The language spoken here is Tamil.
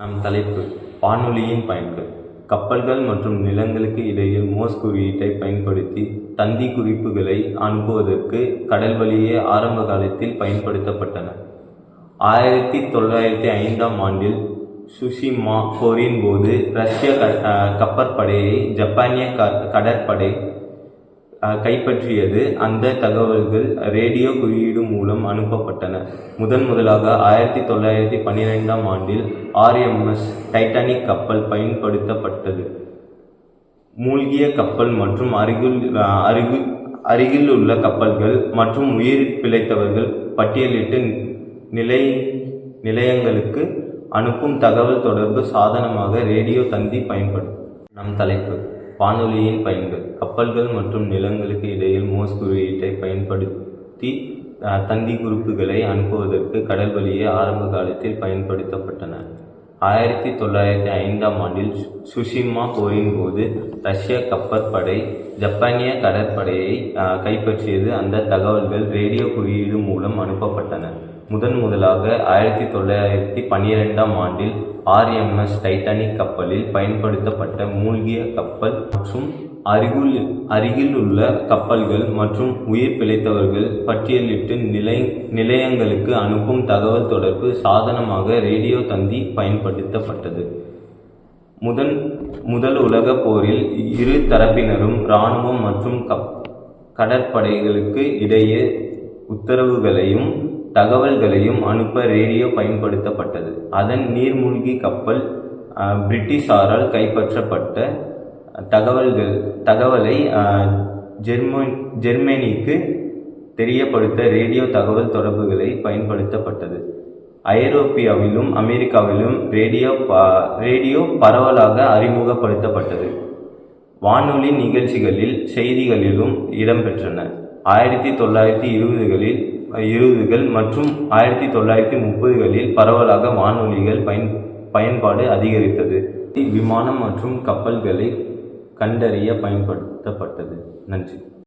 நம் தலைப்பு வானொலியின் பயன்கள். கப்பல்கள் மற்றும் நிலங்களுக்கு இடையில் மோஸ் குறியீட்டைப் பயன்படுத்தி தந்தி குறிப்புகளை அனுப்புவதற்கு கடல் வழியே ஆரம்ப காலத்தில் பயன்படுத்தப்பட்டன. ஆயிரத்தி தொள்ளாயிரத்தி ஐந்தாம் ஆண்டில் சுஷிமா போரின் போது ரஷ்ய க கப்பற்படையை ஜப்பானிய க கடற்படை கைப்பற்றியது. அந்த தகவல்கள் ரேடியோ குறியீடு மூலம் அனுப்பப்பட்டன. முதன் முதலாக ஆயிரத்தி தொள்ளாயிரத்தி பன்னிரெண்டாம் ஆண்டில் ஆர்எம்எஸ் டைட்டானிக் கப்பல் பயன்படுத்தப்பட்டது. மூழ்கிய கப்பல் மற்றும் அருகில் அருகில் அருகில் உள்ள கப்பல்கள் மற்றும் உயிர் பிழைத்தவர்கள் பட்டியலிட்டு நிலை நிலையங்களுக்கு அனுப்பும் தகவல் தொடர்பு சாதனமாக ரேடியோ தந்தி பயன்படும் நம் தலைப்பு. வானொலியின் பயன்கள் கப்பல்கள் மற்றும் நிலங்களுக்கு இடையில் மோஸ் குறியீட்டை பயன்படுத்தி தந்தி குறிப்புகளை அனுப்புவதற்கு கடல் வழியே ஆரம்ப காலத்தில் பயன்படுத்தப்பட்டன. ஆயிரத்தி தொள்ளாயிரத்தி ஐந்தாம் ஆண்டில் சு- சுஷிமா போரின் போது ரஷ்ய கப்பற்படை ஜப்பானிய கடற்படையை கைப்பற்றியது. அந்த தகவல்கள் ரேடியோ குறியீடு மூலம் அனுப்பப்பட்டன. முதன் முதலாக ஆயிரத்தி தொள்ளாயிரத்தி பன்னிரெண்டாம் ஆண்டில் ஆர்எம்எஸ் டைட்டானிக் கப்பலில் பயன்படுத்தப்பட்ட மூழ்கிய கப்பல் மற்றும் அருகில் அருகில் உள்ள கப்பல்கள் மற்றும் உயிர் பிழைத்தவர்கள் பட்டியலிட்டு நிலை நிலையங்களுக்கு அனுப்பும் தகவல் தொடர்பு சாதனமாக ரேடியோ தந்தி பயன்படுத்தப்பட்டது. முதன் முதல் உலகப் போரில் இரு தரப்பினரும் இராணுவம் மற்றும் கப் கடற்படைகளுக்கு இடையே உத்தரவுகளையும் தகவல்களையும் அனுப்ப ரேடியோ பயன்படுத்தப்பட்டது. அதன் நீர்மூழ்கி கப்பல் பிரிட்டிஷாரால் கைப்பற்றப்பட்ட தகவல்கள் தகவலை ஜெர்மன் ஜெர்மனிக்கு தெரியப்படுத்த ரேடியோ தகவல் தொடர்புகளை பயன்படுத்தப்பட்டது. ஐரோப்பியாவிலும் அமெரிக்காவிலும் ரேடியோ ப- ரேடியோ பரவலாக அறிமுகப்படுத்தப்பட்டது. வானொலி நிகழ்ச்சிகளில் செய்திகளிலும் இடம்பெற்றன. ஆயிரத்தி தொள்ளாயிரத்தி இருபதுகளில் இருபதுகள் மற்றும் ஆயிரத்தி தொள்ளாயிரத்தி முப்பதுகளில் பரவலாக வானொலிகள் பயன் பயன்பாடு அதிகரித்தது. விமானம் மற்றும் கப்பல்களை கண்டறிய பயன்படுத்தப்பட்டது. நன்றி.